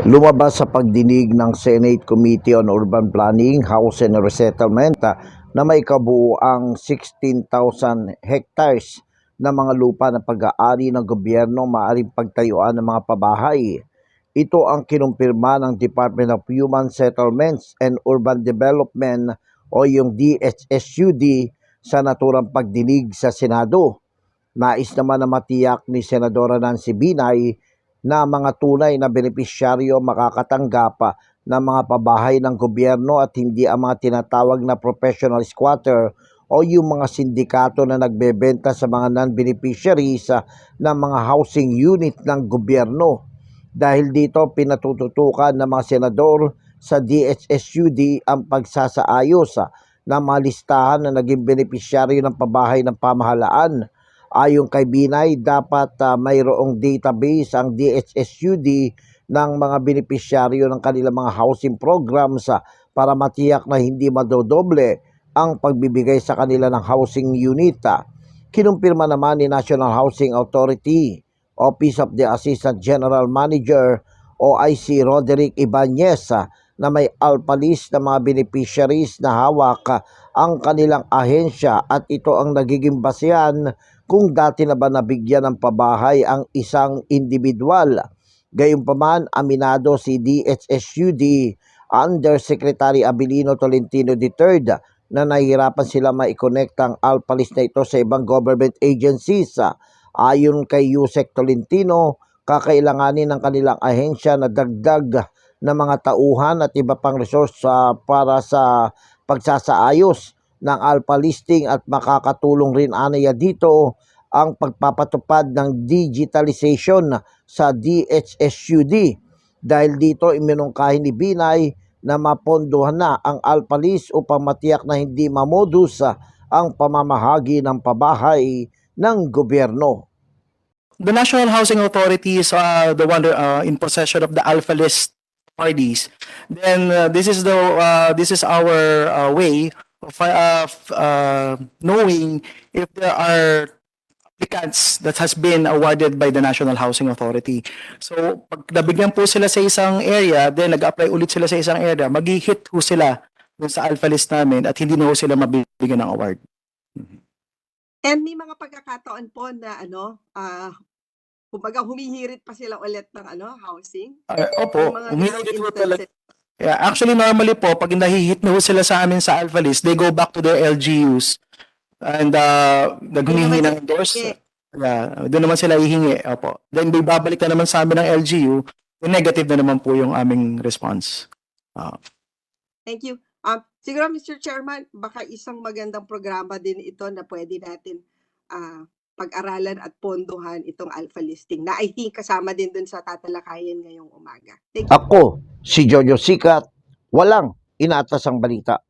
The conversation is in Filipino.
Lumabas sa pagdinig ng Senate Committee on Urban Planning, House and Resettlement ah, na may kabuuang 16,000 hectares na mga lupa na pag-aari ng gobyerno maaaring pagtayuan ng mga pabahay. Ito ang kinumpirma ng Department of Human Settlements and Urban Development o yung DHSUD sa naturang pagdinig sa Senado. Nais naman na matiyak ni Senadora Nancy Binay na mga tunay na benepisyaryo makakatanggap ng mga pabahay ng gobyerno at hindi ang mga tinatawag na professional squatter o yung mga sindikato na nagbebenta sa mga non-beneficiaries ah, ng mga housing unit ng gobyerno. Dahil dito pinatututukan ng mga senador sa DHSUD ang pagsasaayos ah, ng mga listahan na naging benepisyaryo ng pabahay ng pamahalaan Ayon kay Binay, dapat ah, mayroong database ang DHSUD ng mga benepisyaryo ng kanilang mga housing programs ah, para matiyak na hindi madodoble ang pagbibigay sa kanila ng housing unit. ah. Kinumpirma naman ni National Housing Authority, Office of the Assistant General Manager OIC Roderick Ibanez na may alpha ng mga beneficiaries na hawak ah, ang kanilang ahensya at ito ang nagiging basehan kung dati na ba nabigyan ng pabahay ang isang individual. Gayunpaman, aminado si DHSUD Undersecretary Abilino Tolentino III na nahihirapan sila ma-connect ang alpha na ito sa ibang government agencies. Ayon kay Yusek Tolentino, kakailanganin ng kanilang ahensya na dagdag na mga tauhan at iba pang resource ah, para sa pagsasaayos ng alpha listing at makakatulong rin anaya dito ang pagpapatupad ng digitalization sa DHSUD. Dahil dito iminungkahi ni Binay na mapondohan na ang alpha list upang matiyak na hindi mamodus ang pamamahagi ng pabahay ng gobyerno. the National Housing Authority is uh, the one uh, in possession of the alpha list parties. Then uh, this is the uh, this is our uh, way of, uh, uh, knowing if there are applicants that has been awarded by the National Housing Authority. So pag nabigyan po sila sa isang area, then nag-apply ulit sila sa isang area, mag-hit ho sila dun sa alpha list namin at hindi na ho sila mabibigyan ng award. And may mga pagkakataon po na ano, ah, kumbaga humihirit pa sila ulit ng ano, housing? Uh, opo, Yung mga umihirit ganong ho talaga. Yeah, actually normally po pag nahihit na sila sa amin sa Alpha List, they go back to their LGUs and uh naghumingi naman ng endorse. Yeah, doon naman sila hihingi. Opo. Then babalik na naman sa amin ng LGU, negative na naman po yung aming response. Ah, Thank you. Um, siguro Mr. Chairman, baka isang magandang programa din ito na pwede natin ah, pag-aralan at pondohan itong alpha listing na I think kasama din dun sa tatalakayin ngayong umaga. Thank you. Ako, si Jojo Sikat, walang inaatas ang balita.